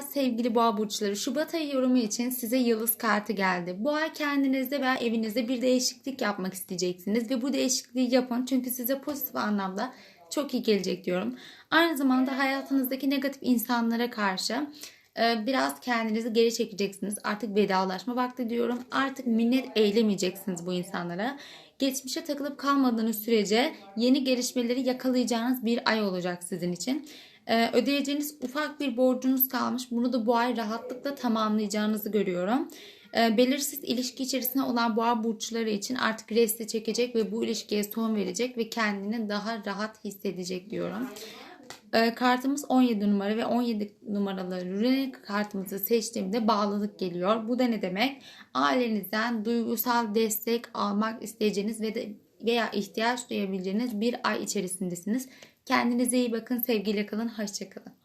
Sevgili boğa burçları Şubat ayı yorumu için size yıldız kartı geldi. Bu ay kendinizde veya evinizde bir değişiklik yapmak isteyeceksiniz ve bu değişikliği yapın çünkü size pozitif anlamda çok iyi gelecek diyorum. Aynı zamanda hayatınızdaki negatif insanlara karşı biraz kendinizi geri çekeceksiniz. Artık vedalaşma vakti diyorum. Artık minnet eylemeyeceksiniz bu insanlara. Geçmişe takılıp kalmadığınız sürece yeni gelişmeleri yakalayacağınız bir ay olacak sizin için. Ee, ödeyeceğiniz ufak bir borcunuz kalmış. Bunu da bu ay rahatlıkla tamamlayacağınızı görüyorum. Ee, belirsiz ilişki içerisinde olan boğa burçları için artık resti çekecek ve bu ilişkiye son verecek ve kendini daha rahat hissedecek diyorum. Ee, kartımız 17 numara ve 17 numaralı runik kartımızı seçtiğimde bağlılık geliyor. Bu da ne demek? Ailenizden duygusal destek almak isteyeceğiniz ve de veya ihtiyaç duyabileceğiniz bir ay içerisindesiniz. Kendinize iyi bakın, sevgiyle kalın, hoşçakalın.